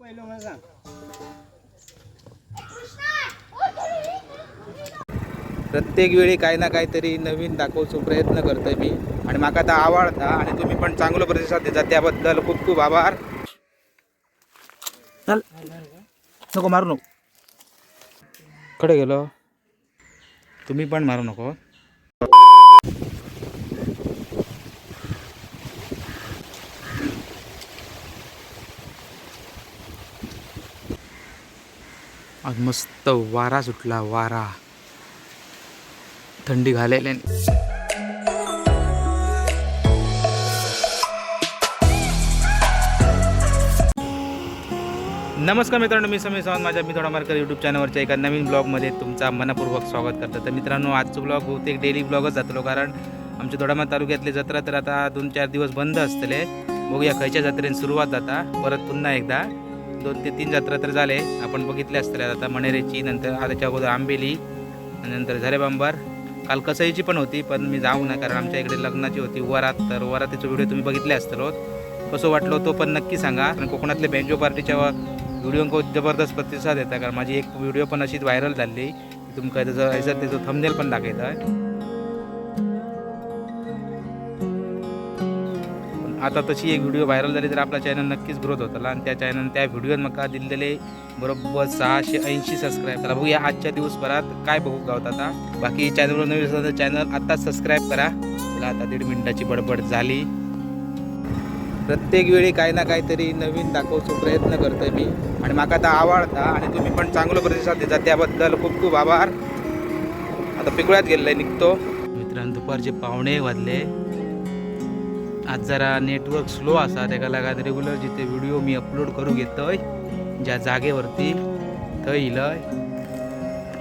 पहिलं मला सांग. प्रत्येक वेळी काही ना काहीतरी नवीन दाखवतो प्रयत्न करतोय मी. आणि म्हाका आता आवडता आणि तुम्ही पण चांगलो प्रतिसाद देता त्याबद्दल खूप खूप आभार. चल. नको मारू नको. कडे गेलो? तुम्ही पण मारू नको. आज मस्त वारा सुटला वारा. थंडी घालायला नमस्कार मित्रांनो मी समीर सावंत. माझ्या मी थोडा मार्कर यूट्यूब चॅनलवरच्या एका नवीन ब्लॉगमध्ये तुमचा मनपूर्वक स्वागत करतो. तर मित्रांनो आजचं ब्लॉग बहुतेक डेली ब्लॉगच जातलो कारण आमच्या दोडामा तालुक्यातली जत्रा तर आता दोन चार दिवस बंद असतले. बघूया खयच्या जत्रेन सुरुवात जाता परत पुन्हा एकदा. दोन ते तीन जत्रा तर झाले. आपण बघितले असतील आता मणेरेची नंतर आताच्या त्याच्या अगोदर आंबेली आणि नंतर झरेबांबर काल कसईची पण होती पण मी जाऊ ना कारण आमच्या इकडे लग्नाची होती वरात. तर वरातीचा व्हिडिओ तुम्ही बघितले असतलो हो. कसं वाटलो तो पण नक्की सांगा. कारण कोकणातले बँजो पार्टीच्या व्हिडिओ जबरदस्त प्रतिसाद येतात कारण माझी एक व्हिडिओ पण अशीच व्हायरल झाली. की त्याचं ह्याच्यात त्याचं थंबनेल पण दाखवत आता तशी एक व्हिडिओ व्हायरल झाली तर आपला चॅनल नक्कीच ग्रोथ होताला. आणि त्या चॅनल त्या व्हिडिओत मका दिलेले बरोबर सहाशे ऐंशी सबस्क्राईब करा बघूया आजच्या दिवसभरात काय बघू गावत आता. बाकी चॅनलवर नवीन असेल तर चॅनल आत्ताच सबस्क्राईब करा. चला आता दीड मिनिटाची बडबड झाली. प्रत्येक वेळी काही ना काहीतरी नवीन दाखवचो प्रयत्न करतो मी. आणि म्हाका आता आवडता आणि तुम्ही पण चांगलो प्रतिसाद देता त्याबद्दल खूप खूप आभार. आता पिकळ्यात गेलेलं निघतो. मित्रांनो दुपारचे पावणे वाजले. आज जरा नेटवर्क स्लो असा तेका लागत रेग्युलर जिथे व्हिडिओ मी अपलोड करू घेतोय ज्या जागेवरती थंय इलय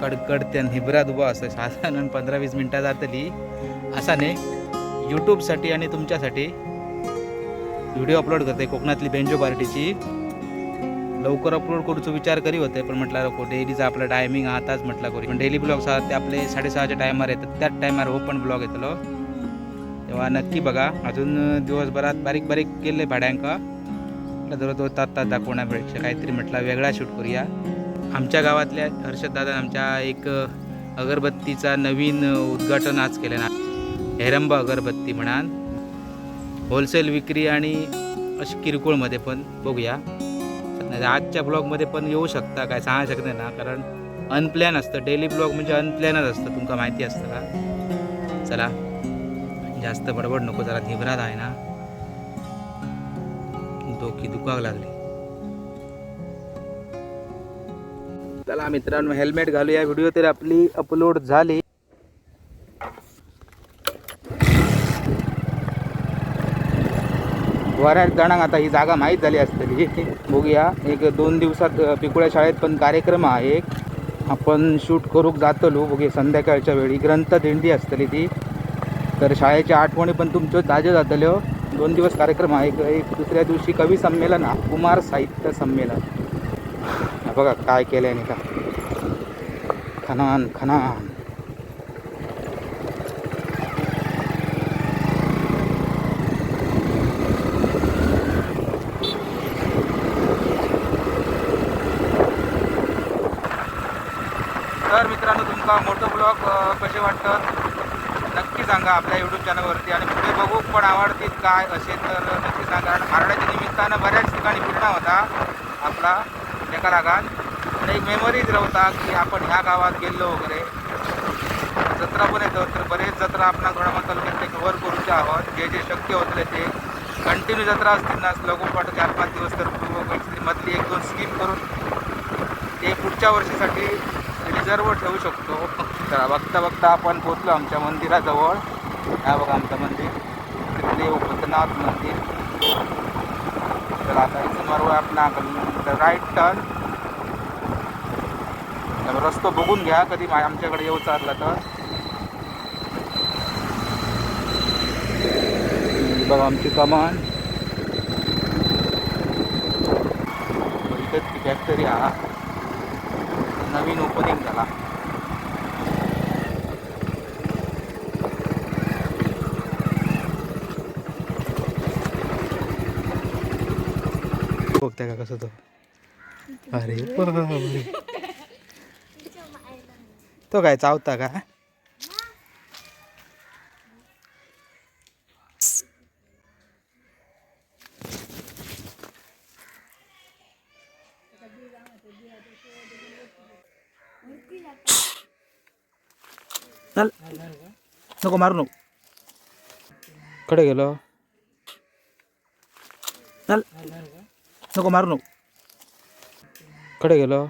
कडकड त्या हिबरात उभा असं साधारण पंधरा वीस मिनटां जातली. असा ने यूट्यूबसाठी आणि तुमच्यासाठी व्हिडिओ अपलोड करते कोकणातली बेंजो पार्टीची लवकर अपलोड करूचो विचार करी होते पण म्हटलं नको डेलीचा आपला टायमिंग आताच म्हटलं करू. पण डेली ब्लॉग ते आपले साडेसहाच्या टायमार येतात त्याच टायमार हो पण ब्लॉग येतलो. तेव्हा नक्की बघा. अजून दिवसभरात बारीक बारीक केले भाड्यांका. म्हटलं जवळ जवळ तात तात दाखवण्यापेक्षा काहीतरी म्हटलं वेगळा शूट करूया. आमच्या गावातल्या हर्षद दादा आमच्या एक अगरबत्तीचा नवीन उद्घाटन आज केलं ना हेरंबा अगरबत्ती म्हणान. होलसेल विक्री आणि अशी किरकोळमध्ये पण बघूया. नाही आजच्या ब्लॉगमध्ये पण येऊ शकता काय सांगा शकत नाही ना कारण अनप्लॅन असतं. डेली ब्लॉग म्हणजे अनप्लॅनच असतं तुमका माहिती असतं का? चला. जास्त बडबड नको जरा धिबरात आहे ना. डोकी दुखावं लागली. चला मित्रांनो हेल्मेट घालू. या व्हिडिओ तरी आपली अपलोड झाली. बऱ्याच जणांना आता ही जागा माहीत झाली असतली बघूया एक दोन दिवसात पिकुळ्या शाळेत पण कार्यक्रम आहे. एक आपण शूट करूक जातलो. बघूया संध्याकाळच्या वेळी ग्रंथ दिंडी असतली ती. तर शाळेच्या आठवणी पण तुमच्यो ताज्या जातल्यो हो. दोन दिवस कार्यक्रम आहे एक- एक दुसऱ्या दिवशी कवी संमेलन कुमार साहित्य संमेलन. बघा काय केलंय नाही का खनान खनान. तर मित्रांनो तुमका मोठं ब्लॉग कसे वाटतं? नक्की सांगा आपल्या यूट्यूब चॅनलवरती आणि पुढे बघू पण आवडतील काय असेल तर नक्की सांगा. कारण मारण्याच्या निमित्तानं बऱ्याच ठिकाणी फिरणा होता आपला. एका लागात आणि एक मेमरीज राहता की आपण ह्या गावात गेलो वगैरे. जत्रा पण येतो तर बरेच जत्रा आपण थोडा तालुक्यात ते कव्हर करूचे आहोत. जे जे शक्य होतले ते कंटिन्यू जत्रा असतील ना लगोपाठ चार पाच दिवस तर पूर्व मधली एक दोन स्कीम करून ते पुढच्या वर्षीसाठी रिझर्व ठेवू शकतो. तर बघता बघता आपण पोचलो आमच्या मंदिराजवळ. हा बघा आमचं मंदिर. तिथले भूतनाथ मंदिर. तर आता इथून मारू आपण राईट टर्न तर रस्तो बघून घ्या कधी मा- आमच्याकडे येऊ चालला तर. बघा आमची कमान. इथेच फॅक्टरी हा नवीन ओपनिंग झाला. बघताय का कसं तो? अरे बापरे. तो काय चावता का? चल. नको मारू नको. कडे गेलो? चल. नको मारू नको. कडे गेलो?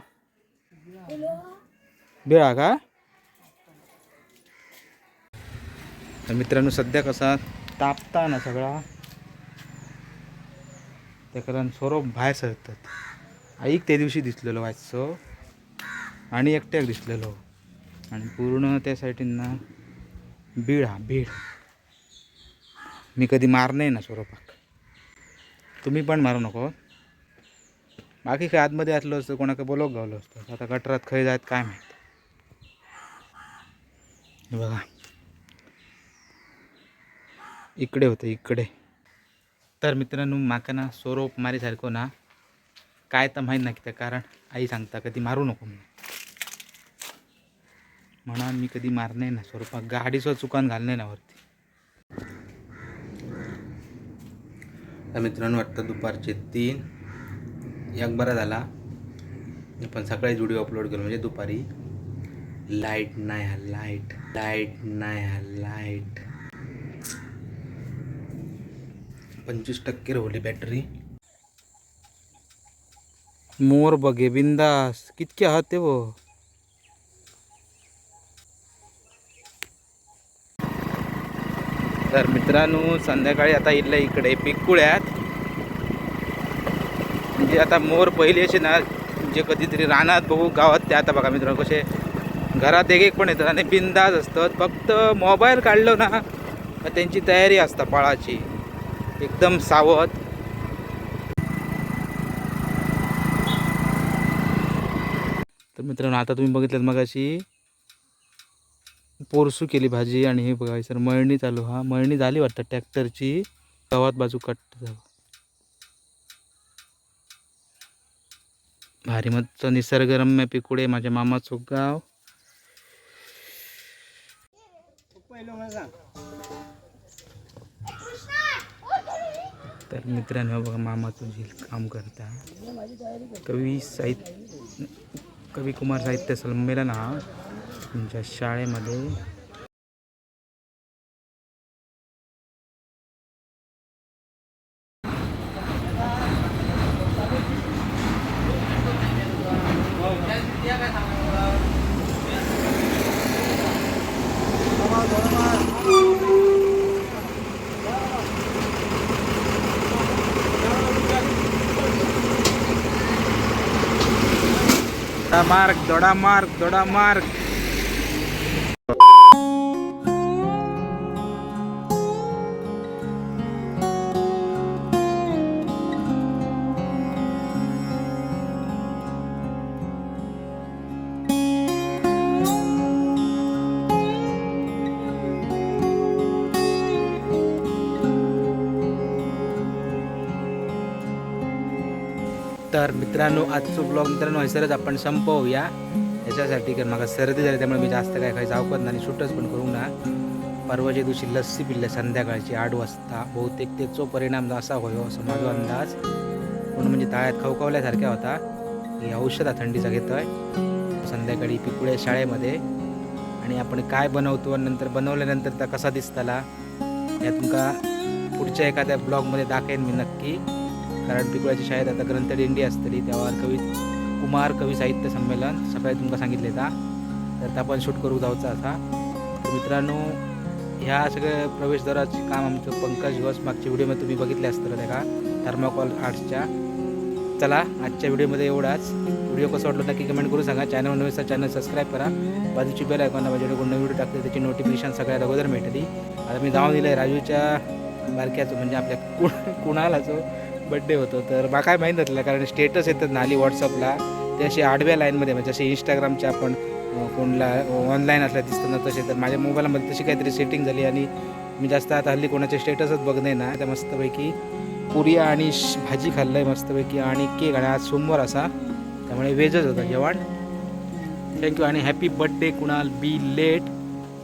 बिळा का? तर मित्रांनो सध्या कसा तापता ना सगळा. त्या कारण सोरो बाहेर सरतात आईक त्या दिवशी दिसलेलो वाचसो आणि एकट्याक दिसलेलो. आणि पूर्ण त्या साईडीन ना बीड हा बीड मी कधी मार नाही ना स्वरूपाक. तुम्ही पण मारू नको. बाकी काय आतमध्ये असलो असतं कोणाकडे बोलवक गावलो असतो. आता गटरात खय जायत काय माहीत. बघा. इकडे होतं इकडे. तर मित्रांनो माका ना सोरोप मारीसारखं ना काय तर माहीत ना कित्याक कारण. आई सांगता कधी मारू नको म्हणून. म्हणून मी कधी मारणे ना स्वरूपात. गाडीचं चुकान घालणे ना वरती. तर मित्रांनो वाटतं दुपारचे तीन. एक बरा झाला. पण सकाळीच व्हिडिओ अपलोड केलो म्हणजे दुपारी. लाइट नाही हा लाइट लाइट नाही हा लाइट पंचवीस टक्के राहिली बॅटरी मोर बघे बिंदास कितके आहात ते वो तर मित्रांनो संध्याकाळी आता इथलं इकडे पिकुळ्यात. म्हणजे आता मोर पहिले असे ना जे कधीतरी रानात बघू गावात ते आता बघा मित्रांनो कसे घरात एक एक पण येतात आणि बिंदास असतात. फक्त मोबाईल काढलो ना का त्यांची तयारी असता पाळाची. एकदम सावध. तर मित्रांनो आता तुम्ही बघितलं मग अशी पोरसू केली भाजी आणि हे बघा सर मळणी चालू. हा मळणी झाली वाटतं ट्रॅक्टरची. गावात बाजू कट झालं. भारी मस्त निसर्गरम्य पिकुडे माझ्या मामाचं गाव. तर मित्रांनो बघा मामाचं झील काम करता. कवी साहित्य कवी कुमार साहित्य संमेलन हा तुमच्या शाळेमध्ये दोडा मार्ग दोडा मार्ग दोडा मार्ग तर मित्रांनो आजचं ब्लॉग मित्रांनो हैसरच आपण संपवूया. याच्यासाठी कारण मला सर्दी झाली त्यामुळे मी जास्त काय काही जावकत नाही शूटच पण करू ना. परवाच्या दिवशी लस्सी पिल्ले संध्याकाळची आठ वाजता. बहुतेक त्याचो परिणाम असा होयो असं माझा अंदाज. पण म्हणजे ताळ्यात खवखवल्यासारख्या होता. ही औषधा थंडीचा घेतोय. संध्याकाळी पिकुळे शाळेमध्ये. आणि आपण काय बनवतो आणि नंतर बनवल्यानंतर त्या कसा दिसताला या तुमका पुढच्या एखाद्या ब्लॉगमध्ये दाखवेन मी नक्की. कारण पिकुळ्याच्या शाळेत आता ग्रंथदिंडी असतली त्यावर कवी कुमार कवी साहित्य संमेलन सकाळी तुमका सांगितले का तर ते आपण शूट करू जाऊचा असा तर मित्रांनो ह्या सगळ्या प्रवेशद्वाराचे काम आमचं पंकज घोष मागच्या व्हिडिओमध्ये तुम्ही बघितले असतं त्या का थर्माकॉल आर्ट्सच्या चला आजच्या व्हिडिओमध्ये एवढाच. व्हिडिओ कसं वाटलं नक्की कमेंट करू सांगा. चॅनल नवीन चॅनल सबस्क्राईब करा. बाजूची बेल ऐकून माझ्याकडे कोण व्हिडिओ टाकते त्याची नोटिफिकेशन सगळ्यात अगोदर मिळतली आता मी जाऊन दिलं आहे राजूच्या बारक्याचं म्हणजे आपल्या कुणालाचं. बड्डे होतो तर बा काय माहीत नसलं कारण स्टेटस येतात ना आली व्हॉट्सअपला ते असे आडव्या लाईनमध्ये म्हणजे असे इंस्टाग्रामचे आपण कोणला ऑनलाईन असल्या दिसतं ना तसे तर माझ्या मोबाईलमध्ये तशी काहीतरी सेटिंग झाली आणि मी जास्त आता हल्ली कोणाचे स्टेटसच बघणे ना. त्या मस्तपैकी पुरी आणि श- भाजी खाल्लं आहे मस्तपैकी आणि केक आणि आज सोमवार असा. त्यामुळे वेजच होतं जेवण. थँक्यू आणि happy birthday Kunal belated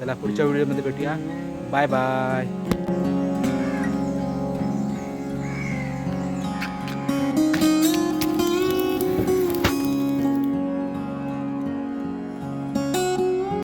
चला पुढच्या व्हिडिओमध्ये भेटूया. Bye bye